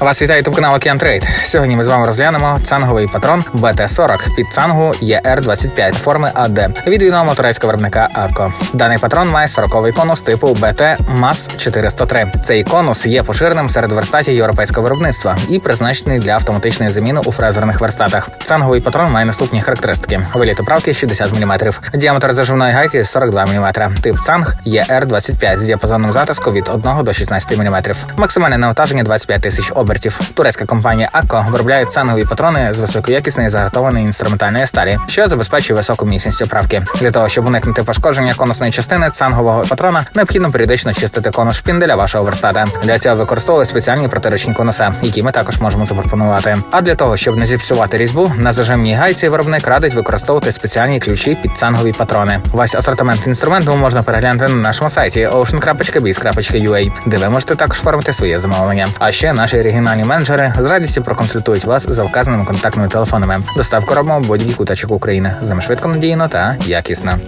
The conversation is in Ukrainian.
Вас вітає ютуб канал Океан Трейд. Сьогодні ми з вами розглянемо цанговий патрон БТ-40 під цангу ЄР-25 форми АД від відомого турецького виробника АКО. Даний патрон має 40-й конус типу БТ МАС 403. Цей конус є поширеним серед верстатів європейського виробництва і призначений для автоматичної заміни у фрезерних верстатах. Цанговий патрон має наступні характеристики: виліт управки 60 мм, діаметр заживної гайки 42 мм, тип цанг ЄР-25 з діапазоном затиску від 1 до 16 мм. Максимальне навантаження 25 тисяч обертів. Турецька компанія АКО виробляє цангові патрони з високоякісної загартованої інструментальної сталі, що забезпечує високу міцність оправки. Для того щоб уникнути пошкодження конусної частини цангового патрона, необхідно періодично чистити конус шпінделя вашого верстата. Для цього використовують спеціальні протиручні конуса, які ми також можемо запропонувати. А для того, щоб не зіпсувати різьбу, на зажимній гайці виробник радить використовувати спеціальні ключі під цангові патрони. Весь асортимент інструменту можна переглянути на нашому сайті ocean.biz.ua, де ви можете також оформити своє замовлення. А ще наші регіональні менеджери з радістю проконсультують вас за вказаними контактними телефонами. Доставку робимо будь-який куточок України. З ними швидко надійно та якісно.